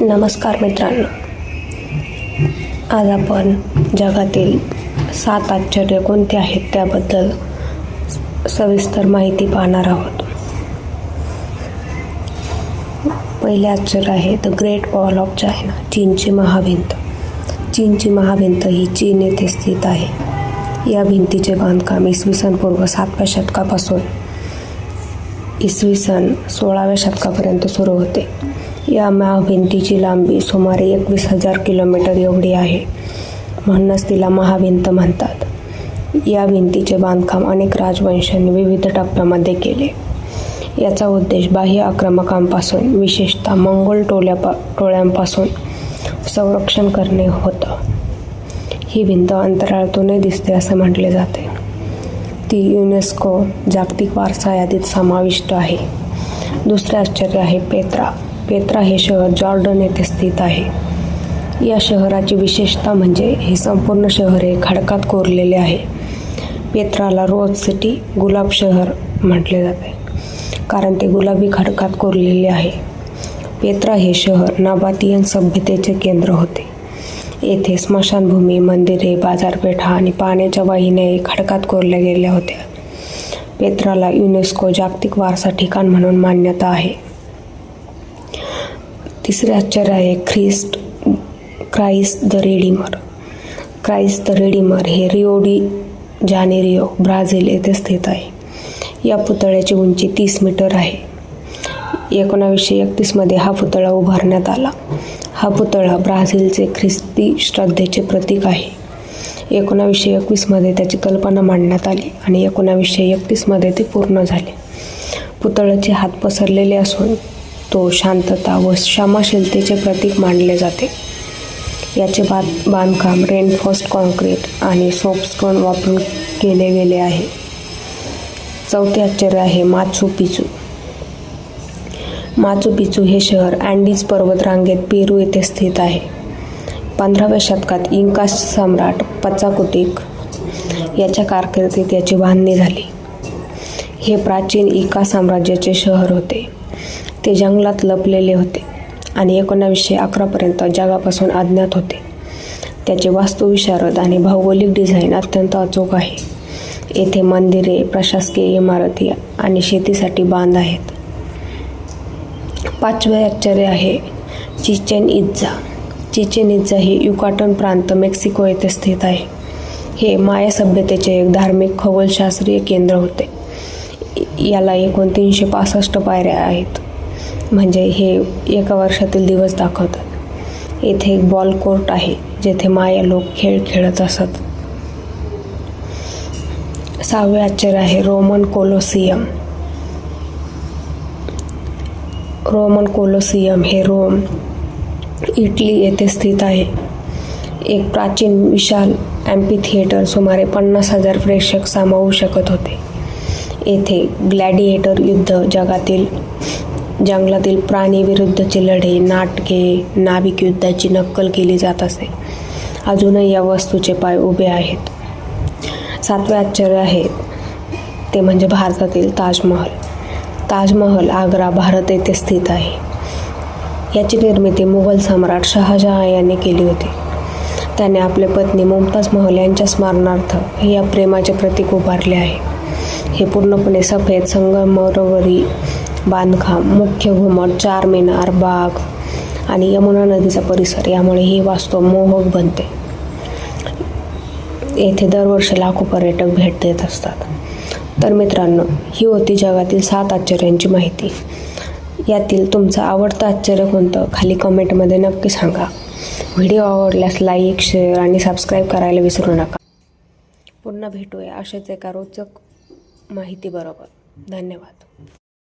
नमस्कार मित्रांनो. आज आपण जगातील सात आश्चर्य कोणते आहेत त्याबद्दल सविस्तर माहिती पाहणार आहोत. पहिले आश्चर्य आहे the great wall of China चीनची महाभिंत. चीनची महाभिंत ही चीन येथे स्थित आहे. या भिंतीचे बांधकाम इसवी सन पूर्व सातव्या शतकापासून इसवी सन सोळाव्या शतकापर्यंत सुरू होते. या महाभिंतीची लांबी सुमारे एकवीस हजार किलोमीटर एवढी आहे म्हणूनच तिला महाभिंत म्हणतात. या भिंतीचे बांधकाम अनेक राजवंशांनी विविध टप्प्यामध्ये केले. याचा उद्देश बाह्य आक्रमकांपासून विशेषतः मंगोल टोल्यापा टोळ्यांपासून संरक्षण करणे होतं. ही भिंत अंतराळातूनही दिसते असे म्हटले जाते. ती युनेस्को जागतिक वारसा यादीत समाविष्ट आहे. दुसरे आश्चर्य आहे पेत्रा. पेत्रा हे शहर जॉर्डन येथे स्थित आहे. या शहराची विशेषता म्हणजे हे संपूर्ण शहर हे खडकात कोरलेले आहे. पेत्राला रोज सिटी गुलाब शहर म्हटले जाते कारण ते गुलाबी खडकात कोरलेले आहे. पेत्रा हे शहर नाबातियन सभ्यतेचे केंद्र होते. येथे स्मशानभूमी मंदिरे बाजारपेठा आणि पाण्याच्या वाहिन्याही खडकात कोरल्या गेल्या होत्या. पेत्राला युनेस्को जागतिक वारसा ठिकाण म्हणून मान्यता आहे. तिसरे आश्चर्य आहे Christ Christ the Redeemer. Christ the Redeemer हे रिओडी जानेरिओ ब्राझील येथे स्थित आहे. या पुतळ्याची उंची तीस मीटर आहे. एकोणावीसशे एकतीसमध्ये हा पुतळा उभारण्यात आला. हा पुतळा ब्राझीलचे ख्रिस्ती श्रद्धेचे प्रतीक आहे. एकोणावीसशे एकवीसमध्ये त्याची कल्पना मांडण्यात आली आणि एकोणावीसशे एकतीसमध्ये ते पूर्ण झाले. पुतळ्याचे हात पसरलेले असून तो शांतता व क्षमाशीलतेचे प्रतीक मानले जाते. याचे बांध बांधकाम रेनफॉस्ट कॉन्क्रीट आणि सोपस्टोन वापरून केले गेले आहे. चौथे आश्चर्य आहे माचू पिचू. माचू पिचू हे शहर अँडीज पर्वतरांगेत पेरू येथे स्थित आहे. पंधराव्या शतकात इंका सम्राट पचाकुटिक याच्या कारकिर्दीत याची बांधणी झाली. हे प्राचीन इका साम्राज्याचे शहर होते. ते जंगलात लपलेले होते आणि एकोणावीसशे अकरापर्यंत जगापासून अज्ञात होते. त्याचे वास्तुविशारद आणि भौगोलिक डिझाईन अत्यंत अचूक आहे. येथे मंदिरे प्रशासकीय इमारती आणि शेतीसाठी बांध आहेत. पाचवे आश्चर्य आहे चिचेन इज्जा चिचेन इज्जा हे युकाटन प्रांत मेक्सिको येथे स्थित आहे. हे माया सभ्यतेचे एक धार्मिक खगोलशास्त्रीय केंद्र होते. याला एकूण तीनशे पासष्ट पायऱ्या आहेत. म्हणजे हे एका वर्षातील दिवस दाखवतात. येथे एक बॉल कोर्ट आहे जेथे माया लोक खेळ खेळत असत. सहावे आश्चर्य आहे रोमन कोलोसियम. रोमन कोलोसियम हे रोम इटली येथे स्थित आहे. एक प्राचीन विशाल ॲम्पी थिएटर सुमारे पन्नास हजार प्रेक्षक सामावू शकत होते. येथे ग्लॅडिएटर युद्ध जगातील जंगलातील प्राणी विरुद्धचे लढे नाटके नाविक युद्धाची नक्कल केली जात असे. अजूनही या वस्तूचे पाय उभे आहेत. सातवे आश्चर्य आहे. ते म्हणजे भारतातील ताजमहल. ताजमहल आग्रा भारत येथे स्थित आहे. याची निर्मिती मुघल सम्राट शहाजहा यांनी केली होती. त्याने आपले पत्नी मुमताज महल यांच्या स्मरणार्थ या प्रेमाचे प्रतीक उभारले आहे. हे पूर्णपणे सफेद संगमरवरी बांधकाम मुख्य घुमट चार मिनार बाग आणि यमुना नदीचा परिसर. यामुळे ही वास्तू मोहक बनते. येथे दरवर्षी लाखो पर्यटक भेट देत असतात. तर मित्रांनो ही होती जगातील सात आश्चर्यांची माहिती. यातील तुमचं आवडतं आश्चर्य कोणतं? खाली कमेंटमध्ये नक्की सांगा. व्हिडिओ आवडल्यास लाईक शेअर आणि सबस्क्राईब करायला विसरू नका. पुन्हा भेटूया अशाच एका रोचक माहितीबरोबर. धन्यवाद.